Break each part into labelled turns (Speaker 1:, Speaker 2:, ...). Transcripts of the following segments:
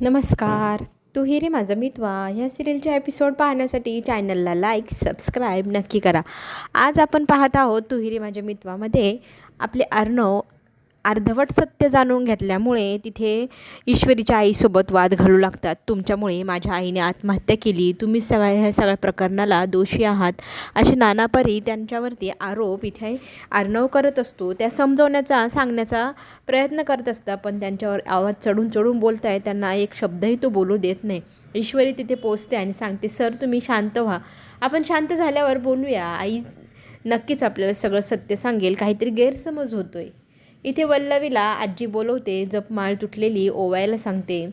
Speaker 1: नमस्कार. तू हिरे माझा मितवा. ह्या सिरियलचे एपिसोड पाहण्यासाठी चॅनलला लाईक सबस्क्राईब नक्की करा. आज आपण पाहत आहोत तू हिरे माझ्या मितवामध्ये आपले अर्णव अर्धवट सत्य जाणून घेतल्यामुळे तिथे ईश्वरीच्या आईसोबत वाद घालू लागतात. तुमच्यामुळे माझ्या आईने आत्महत्या केली. तुम्ही सगळ्या ह्या सगळ्या प्रकरणाला दोषी आहात. असे नानापरी त्यांच्यावरती आरोप इथे अर्णव करत असतो. त्या समजवण्याचा सांगण्याचा प्रयत्न करत असतात पण त्यांच्यावर आवाज चढून चढून बोलताय त्यांना एक शब्दही तो बोलू देत नाही. ईश्वरी तिथे पोचते आणि सांगते सर तुम्ही शांत व्हा. आपण शांत झाल्यावर बोलूया. आई नक्कीच आपल्याला सगळं सत्य सांगेल. काहीतरी गैरसमज होतोय. इथे वल्लवीला आजी बोलवते जपमाळ तुटलेली ओवायला सांगते.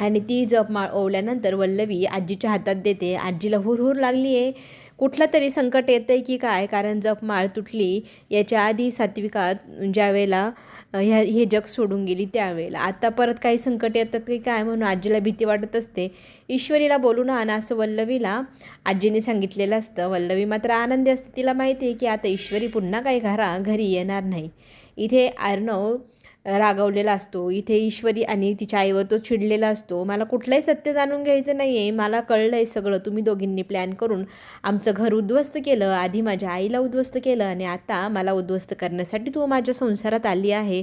Speaker 1: आणि ती जपमाळ ओवल्यानंतर वल्लवी आजीच्या हातात देते. आजीला हुरहुर लागली आहे कुठलं तरी संकट येतं आहे की काय? कारण जपमाळ तुटली याच्या आधी सात्विकात ज्या वेळेला ह्या हे जग सोडून गेली त्यावेळेला. आता परत काही संकट येतात की काय म्हणून आजीला भीती वाटत असते? ईश्वरीला बोलून आणा असं वल्लवीला. आजीने सांगितलेलं असतं. वल्लवी मात्र आनंदी असते. तिला माहिती आहे की आता ईश्वरी पुन्हा काही घरा घरी येणार नाही. इथे अर्णव रागवलेला असतो. इथे ईश्वरी आणि तिच्या आईवर तो चिडलेला असतो. मला कुठलंही सत्य जाणून घ्यायचं नाही आहे मला कळलं आहे सगळं. तुम्ही दोघींनी प्लॅन करून आमचं घर उद्ध्वस्त केलं. आधी माझ्या आईला उद्ध्वस्त केलं आणि आता मला उद्ध्वस्त करण्यासाठी तू माझ्या संसारात आली आहे.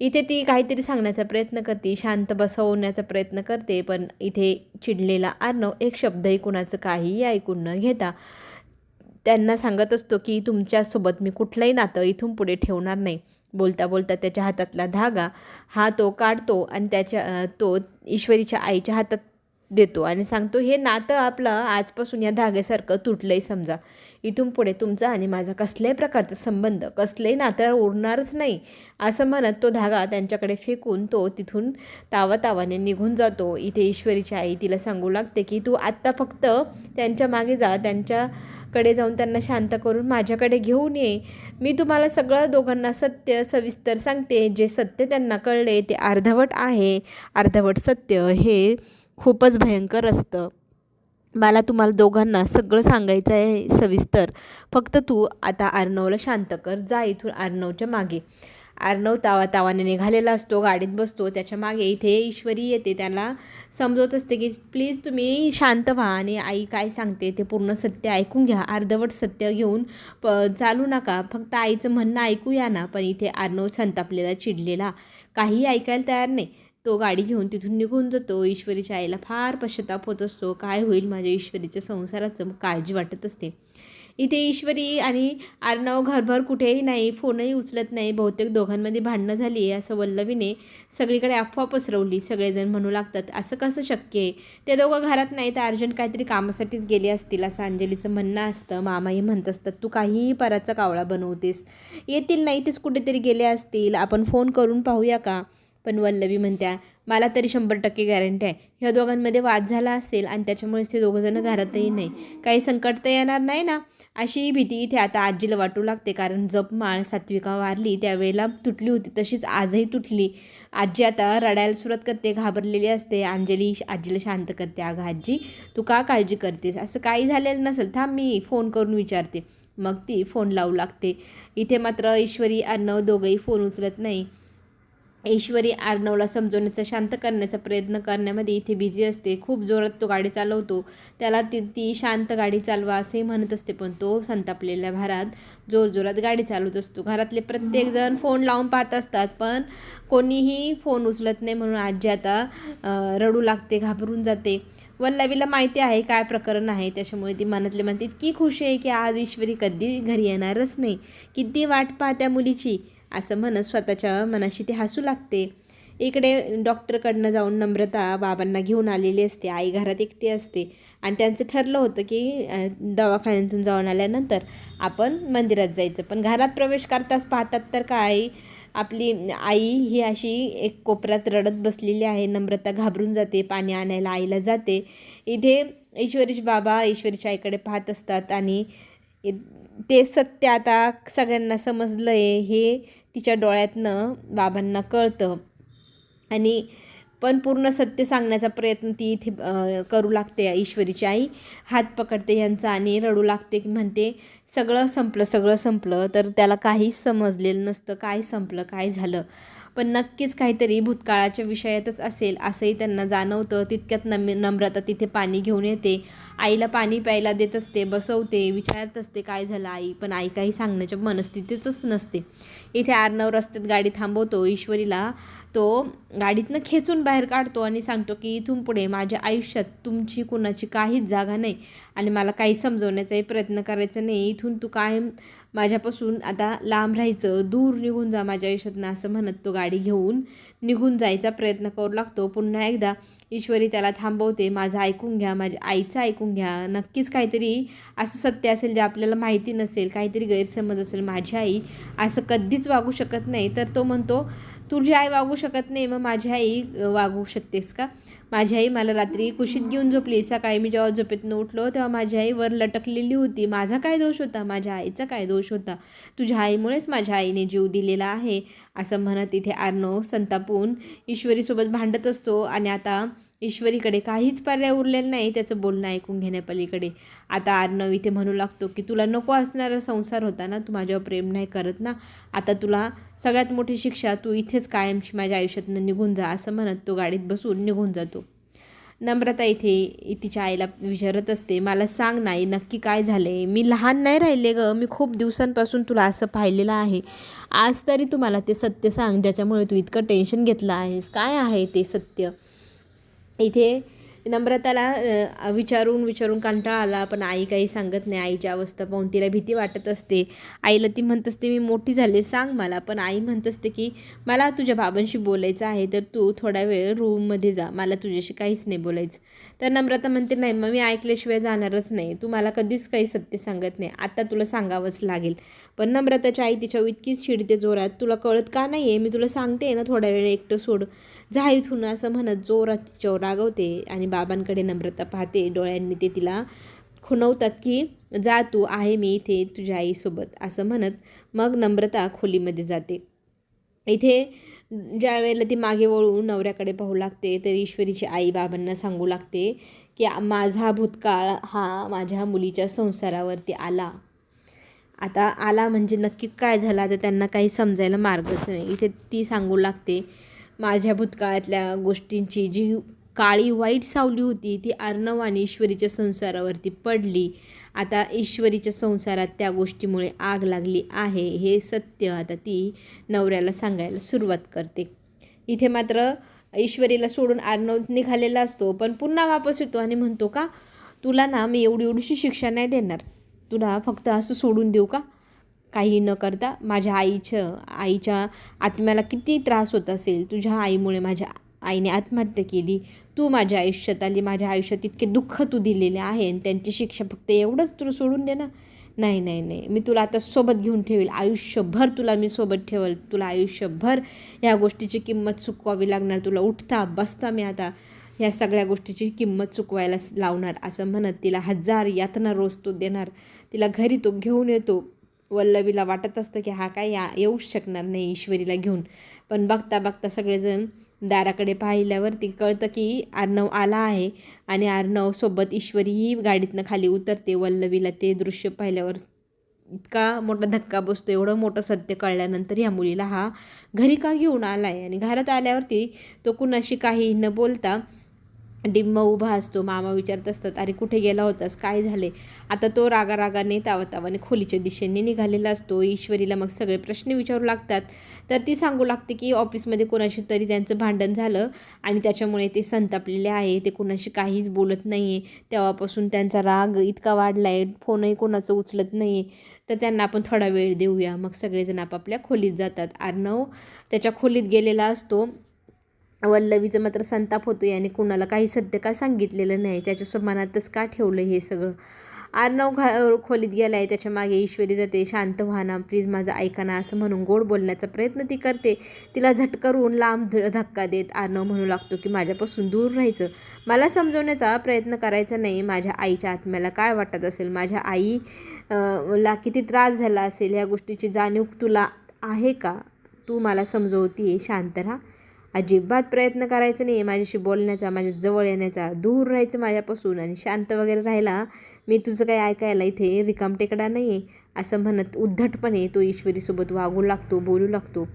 Speaker 1: इथे ती काहीतरी सांगण्याचा प्रयत्न करते. शांत बसवण्याचा प्रयत्न करते. पण इथे चिडलेला अर्णव एक शब्दही कुणाचं काहीही ऐकून न घेता त्यांना सांगत असतो की तुमच्यासोबत मी कुठलंही नातं इथून पुढे ठेवणार नाही. बोलता बोलता त्याच्या हातातला धागा हा तो काढतो आणि त्याच्या तो ईश्वरीच्या आईच्या हातात देतो. आणि सांगतो हे नातं आपलं आजपासून या धाग्यासारखं तुटलंही समजा. इथून पुढे तुमचा आणि माझा कसल्याही प्रकारचा संबंध कसलंही नातं उरणारच नाही. असं म्हणत तो धागा त्यांच्याकडे फेकून तो तिथून तावातावाने निघून जातो. इथे ईश्वरीची आई तिला सांगू लागते की तू आत्ता फक्त त्यांच्या मागे जा. त्यांच्याकडे जाऊन त्यांना शांत करून माझ्याकडे घेऊन ये. मी तुम्हाला सगळं दोघांना सत्य सविस्तर सांगते. जे सत्य त्यांना कळले ते अर्धवट आहे. अर्धवट सत्य हे खूपच भयंकर असतं. मला तुम्हाला दोघांना सगळं सांगायचं आहे सविस्तर. फक्त तू आता आर्नवला शांत कर. जा इथून आर्नवच्या मागे. आर्नव तावा तावाने निघालेला असतो गाडीत बसतो. त्याच्यामागे इथे ईश्वरी येते. त्याला समजवत असते की प्लीज तुम्ही शांत व्हा आणि आई काय सांगते ते पूर्ण सत्य ऐकून घ्या. अर्धवट सत्य घेऊन प चालू नका. फक्त आईचं म्हणणं ऐकूया ना. पण इथे आर्नव संतापलेला चिडलेला. काहीही ऐकायला तयार नाही. तो गाडी घेऊन तिथून निघून जातो. ईश्वरीच्या आईला फार पश्चाताप होत असतो. काय होईल माझ्या ईश्वरीच्या संसाराचं? काळजी वाटत असते. इथे ईश्वरी आणि आर्णव घरभर कुठेही नाही. फोनही उचलत नाही. बहुतेक दोघांमध्ये भांडणं झाली आहे असं वल्लवीने सगळीकडे अफवा पसरवली. सगळेजण म्हणू लागतात असं कसं शक्य आहे? ते दोघं घरात नाही तर अर्जंट काहीतरी कामासाठीच गेले असतील असं अंजलीचं म्हणणं असतं. मामाही म्हणत असतात तू काहीही पराचा कावळा बनवतेस. येतील नाही तेच कुठेतरी गेले असतील. आपण फोन करून पाहूया का? पण वल्लवी म्हणत्या मला तरी शंभर टक्के गॅरंटी आहे. ह्या दोघांमध्ये वाद झाला असेल आणि त्याच्यामुळेच ते दोघंजणं घरातही नाही. काही संकट तर येणार नाही ना? अशी भीती इथे आता आजीला वाटू लागते कारण जपमाळ सात्विका वारली त्यावेळेला तुटली होती तशीच आजही तुटली. आजी आता रडायला सुरुवात करते घाबरलेली असते. अंजली आजीला शांत करते अगं आजी तू का काळजी करतेस? असं काही झालेलं नसेल थांब मी फोन करून विचारते. मग ती फोन लावू लागते. इथे मात्र ईश्वरी अर्णव दोघंही फोन उचलत नाही. ईश्वरी आर्णवला समजवण्याचा शांत करण्याचा प्रयत्न करण्यामध्ये इथे बिझी असते. खूप जोरात तो गाडी चालवतो. त्याला ती ती शांत गाडी चालवा असेही म्हणत असते पण तो संतापलेल्या भारात जोरजोरात गाडी चालवत असतो. घरातले प्रत्येकजण फोन लावून पाहत असतात पण कोणीही फोन उचलत नाही म्हणून आजी आता रडू लागते घाबरून जाते. वल्लवीला माहिती आहे काय प्रकरण आहे त्याच्यामुळे ती मनातले म्हणते इतकी खुश आहे की आज ईश्वरी कधी घरी येणारच नाही. किती वाट पाहत्या मुलीची. असं म्हणत स्वतःच्या मनाशी ती हसू लागते. इकडे डॉक्टरकडनं जाऊन नम्रता बाबांना घेऊन आलेली असते. आई घरात एकटी असते. आणि त्यांचं ठरलं होतं की दवाखान्यातून जाऊन आल्यानंतर आपण मंदिरात जायचं. पण घरात प्रवेश करताच पाहतात तर काय आपली आई ही अशी एक कोपऱ्यात रडत बसलेली आहे. नम्रता घाबरून जाते पाणी आणायला आईला जाते. इथे ईश्वरीश बाबा ईश्वरीच्या आईकडे पाहत असतात आणि ते सत्य आता सगळ्यांना समजलं आहे हे तिच्या डोळ्यातनं बाबांना कळतं. आणि पण पूर्ण सत्य सांगण्याचा प्रयत्न ती इथे करू लागते ईश्वरीची आई. हात पकडते यांचा आणि रडू लागते की म्हणते सगळं संपलं सगळं संपलं. तर त्याला काहीच समजलेलं नसतं काय संपलं काय झालं? पण नक्कीच काहीतरी भूतकाळाच्या विषयातच असेल असंही त्यांना जाणवतं. तितक्यात नम नम्रता तिथे पाणी घेऊन येते. आईला पाणी प्यायला देत असते बसवते विचारत असते काय झालं आई? पण आई काही सांगण्याच्या मनस्थितीतच नसते. इथे आर्नव रस्त्यात गाडी थांबवतो. ईश्वरीला तो गाडीतनं खेचून बाहेर काढतो आणि सांगतो की इथून पुढे माझ्या आयुष्यात तुमची कुणाची काहीच जागा नाही आणि मला काही समजवण्याचाही प्रयत्न करायचा नाही. इथून तू कायम माझ्यापासून आता लांब राहायचं दूर निघून जा माझ्या आयुष्यातनं असं म्हणत तो गाडी घेऊन निघून जायचा प्रयत्न करू लागतो. पुन्हा एकदा ईश्वरी त्याला थांबवते माझं ऐकून घ्या माझ्या आईचं ऐकून घ्या. नक्कीच काहीतरी असं सत्य असेल जे आपल्याला माहिती नसेल काहीतरी गैरसमज असेल माझी आई असं कधीच वागू शकत नाही. तर तो म्हणतो तुझी आई वागू शकत नाही मग माझी आई वागू शकतेस का? माझी आई मला रात्री कुशीत घेऊन झोपली. सकाळी मी जेव्हा झोपेतनं उठलो तेव्हा माझी आई वर लटकलेली होती. माझा काय दोष होता? माझ्या आईचा काय दोष होता? तुझ्या आईमुळेच माझ्या आईने जीव दिलेला आहे असं म्हणत इथे आर्नव संतापून ईश्वरीसोबत भांडत असतो. आणि आता ईश्वरीकडे काहीच पर्याय उरलेला नाही त्याचं बोलणं ऐकून घेण्यापलीकडे. आता आर्नव इथे म्हणू लागतो की तुला नको असणारा संसार होता ना तू माझ्यावर प्रेम नाही करत ना. आता तुला सगळ्यात मोठी शिक्षा तू इथेच कायमची माझ्या आयुष्यातनं निघून जा असं म्हणत तो गाडीत बसून निघून जातो. नम्रता इथे तिच्या आईला विचारत असते मला सांग नाही नक्की काय झाले मी लहान नाही राहिले गं मी खूप दिवसांपासून तुला असं पाहिलेलं आहे. आज तरी तू मला ते सत्य सांग ज्याच्यामुळे तू इतकं टेन्शन घेतलं आहेस. काय आहे ते सत्य? इथे नम्रताला विचारून विचारून कंटाळा आला पण आई काही सांगत नाही. आईची अवस्था पाहून तिला भीती वाटत असते. आईला ती म्हणत असते मी मोठी झाले सांग मला. पण आई म्हणत असते की मला तुझ्या बाबांशी बोलायचं आहे तर तू थोडा वेळ रूममध्ये जा. मला तुझ्याशी काहीच नाही बोलायचं. तर नम्रता म्हणते नाही मग मी ऐकल्याशिवाय जाणारच नाही. तू मला कधीच काही सत्य सांगत नाही. आता तुला सांगावंच लागेल. पण नम्रताची आई तिच्या इतकीच चिडते जोरात तुला कळत का नाही आहे मी तुला सांगते ना थोड्या वेळ एकटं सोड. जा इथून असं म्हणत जोरात तिच्यावर रागवते आणि बाबांकडे नम्रता पाहते. डोळ्यांनी ते तिला खुणवतात की जा तू आहे मी इथे तुझ्या आईसोबत असं म्हणत मग नम्रता खोलीमध्ये जाते. इथे ज्या वेळेला ती मागे वळून नवऱ्याकडे पाहू लागते तर ईश्वरीची आई बाबांना सांगू लागते की माझा भूतकाळ हा माझ्या मुलीच्या संसारावरती आला. आता आला म्हणजे नक्की काय झालं आता त्यांना काही समजायला मार्गच नाही. इथे ती सांगू लागते माझ्या भूतकाळातल्या गोष्टींची जी काळी वाईट सावली होती ती अर्णव आणि ईश्वरीच्या संसारावरती पडली. आता ईश्वरीच्या संसारात त्या गोष्टीमुळे आग लागली आहे हे सत्य आता ती नवऱ्याला सांगायला सुरुवात करते. इथे मात्र ईश्वरीला सोडून अर्णव निघालेला असतो पण पुन्हा वापस येतो आणि म्हणतो का तुला ना मी एवढी एवढीशी शिक्षा नाही देणार. तुला फक्त असं सोडून देऊ का? काही न करता माझ्या आईचं आईच्या आत्म्याला किती त्रास होत असेल तुझ्या आईमुळे माझ्या आईने आत्महत्या केली. तू माझ्या आयुष्यात आली. माझ्या आयुष्यात इतके दुःख तू दिलेले आहे आणि त्यांची शिक्षा फक्त एवढंच तुला सोडून दे ना. नाही नाही नाही. मी तुला आता सोबत घेऊन ठेवेल. आयुष्यभर तुला मी सोबत ठेवेल. तुला आयुष्यभर ह्या गोष्टीची किंमत चुकवावी लागणार. तुला उठता बसता मी आता. ह्या सगळ्या गोष्टीची किंमत चुकवायला लावणार. असं म्हणत तिला हजार यातना रोज तो देणार. तिला घरी तो घेऊन येतो. वल्लवीला वाटत असतं की हा काय या येऊच शकणार नाही ईश्वरीला घेऊन. पण बघता बघता सगळेजण दाराकडे पाहिल्यावरती कळतं की अर्णव आला आहे आणि अर्णवसोबत सोबत ईश्वरीही गाडीतनं खाली उतरते. वल्लवीला ते दृश्य पाहिल्यावर इतका मोठा धक्का बसतो एवढं मोठं सत्य कळल्यानंतर ह्या मुलीला हा घरी का घेऊन आला आहे आणि घरात आल्यावरती तो कुणाशी काही न बोलता डिम्म उभा असतो मामा विचारत असतात अरे कुठे गेला होतास? काय झाले? आता तो रागा रागाने खोलीच्या दिशेने निघालेला असतो. ईश्वरीला मग सगळे प्रश्न विचारू लागतात. तर ती सांगू लागते की ऑफिसमध्ये कोणाशी तरी त्यांचं भांडण झालं आणि त्याच्यामुळे ते संतापलेले आहे. ते कोणाशी काहीच बोलत नाही आहे तेव्हापासून त्यांचा राग इतका वाढला आहे फोनही कोणाचं उचलत नाही तर त्यांना आपण थोडा वेळ देऊया. मग सगळेजण आपापल्या खोलीत जातात. अर्णव त्याच्या खोलीत गेलेला असतो. वल्लवीचं मात्र संताप होतो याने कुणाला काही सत्य का सांगितलेलं नाही. त्याच्या मनातच का ठेवलं हे सगळं? आर्नव घा खोलीत गेला आहे त्याच्यामागे ईश्वरी जाते. शांत व्हाना प्लीज माझं ऐकाना असं म्हणून गोड बोलण्याचा प्रयत्न ती करते. तिला झटकरून लांब धक्का देत आर्नव म्हणू लागतो की माझ्यापासून दूर राहायचं. मला समजवण्याचा प्रयत्न करायचा नाही. माझ्या आईच्या आत्म्याला काय वाटत असेल? माझ्या आई ला किती त्रास झाला असेल? ह्या गोष्टीची जाणीव तुला आहे का? तू मला समजवती शांत राहा. अजिबात प्रयत्न करायचा नाही माझ्याशी बोलण्याचा माझ्या जवळ येण्याचा दूर राहायचं माझ्यापासून आणि शांत वगैरे राहिला मी तुझं काही ऐकायला इथे रिकामटेकडा नाही आहे असं म्हणत उद्धटपणे तो ईश्वरीसोबत वागू लागतो बोलू लागतो.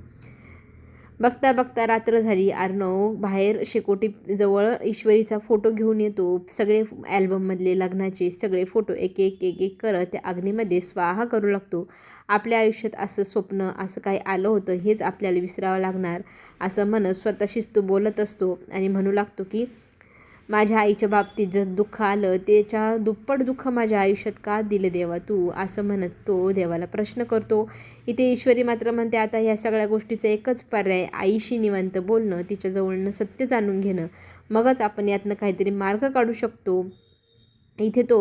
Speaker 1: बघता बघता रात्र झाली. अर्णव बाहेर शेकोटी जवळ ईश्वरीचा फोटो घेऊन येतो. सगळे ॲल्बममधले लग्नाचे सगळे फोटो एक एक एक एक करत त्या अग्नीमध्ये स्वाहा करू लागतो. आपल्या आयुष्यात असं स्वप्न असं काही आलं होतं हेच आपल्याला विसरावं लागणार. असं म्हणत स्वतःशीच तो बोलत असतो आणि म्हणू लागतो की माझ्या आईच्या बाबतीत जर दुःख आलं त्याच्या दुप्पट दुःख माझ्या आयुष्यात का दिलं देवा तू? असं म्हणत तो देवाला प्रश्न करतो. इथे ईश्वरी मात्र म्हणते आता ह्या सगळ्या गोष्टीचं एकच पर्याय आईशी निवांत बोलणं तिच्याजवळनं सत्य जाणून घेणं. मगच आपण यातनं काहीतरी मार्ग काढू शकतो. इथे तो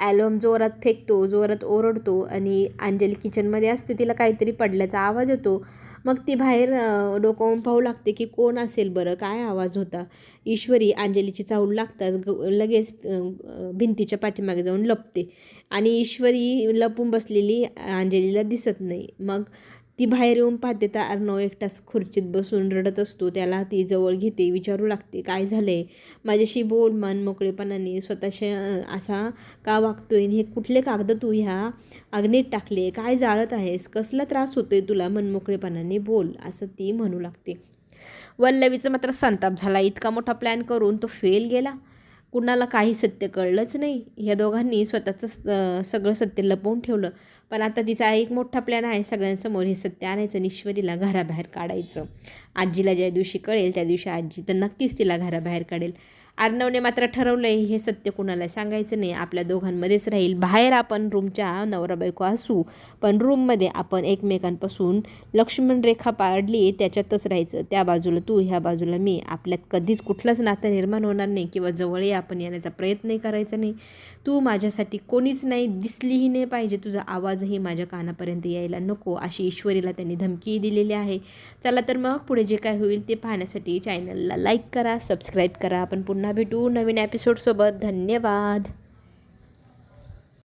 Speaker 1: ॲल्बम जोरात फेकतो जोरात ओरडतो आणि अंजली किचनमध्ये असते तिला काहीतरी पडल्याचा आवाज येतो. मग ती बाहेर डोकावून पाहू लागते की कोण असेल बरं? काय आवाज होता? ईश्वरी अंजलीची चावल लागताच ग लगेच भिंतीच्या पाठीमागे जाऊन लपते. आणि ईश्वरी लपून बसलेली अंजलीला दिसत नाही. मग ती बाहेर येऊन पाहते तर अर्णव एकटाच खुर्चीत बसून रडत असतो. त्याला ती जवळ घेते विचारू लागते काय झालंय? माझ्याशी बोल मन मोकळेपणाने. स्वतःशी असा का वागतोय? हे कुठले कागद तू ह्या अग्नीत टाकले? काय जाळत आहेस? कसला त्रास होतोय तुला? मनमोकळेपणाने बोल असं ती म्हणू लागते. वल्लवीचं मात्र संताप झाला. इतका मोठा प्लॅन करून तो फेल गेला. कुणाला काही सत्य कळलंच नाही. ह्या दोघांनी स्वतःचं सगळं सत्य लपवून ठेवलं. पण आता तिचा एक मोठा प्लॅन आहे सगळ्यांसमोर हे सत्य आणायचं निश्वरीला ईश्वरीला घराबाहेर काढायचं. आजीला ज्या दिवशी कळेल त्या दिवशी आजी तर नक्कीच तिला घराबाहेर काढेल. अर्णवने मात्र ठरवलं आहे हे सत्य कुणाला सांगायचं नाही. आपल्या दोघांमध्येच राहील. बाहेर आपण रूमच्या नवरा बायको असू पण रूममध्ये आपण एकमेकांपासून लक्ष्मण रेखा पाडली त्याच्यातच राहायचं. त्या बाजूला तू ह्या बाजूला मी. आपल्यात कधीच कुठलंच नातं निर्माण होणार नाही किंवा जवळही आपण येण्याचा प्रयत्नही करायचा नाही. तू माझ्यासाठी कोणीच नाही दिसलीही नाही पाहिजे. तुझा आवाजही माझ्या कानापर्यंत यायला नको अशी ईश्वरीला त्यांनी धमकीही दिलेली आहे. चला तर मग पुढे जे काय होईल ते पाहण्यासाठी चॅनलला लाईक करा सबस्क्राईब करा. आपण पुन्हा पुन्हा भेटू नवीन एपिसोडसोबत धन्यवाद.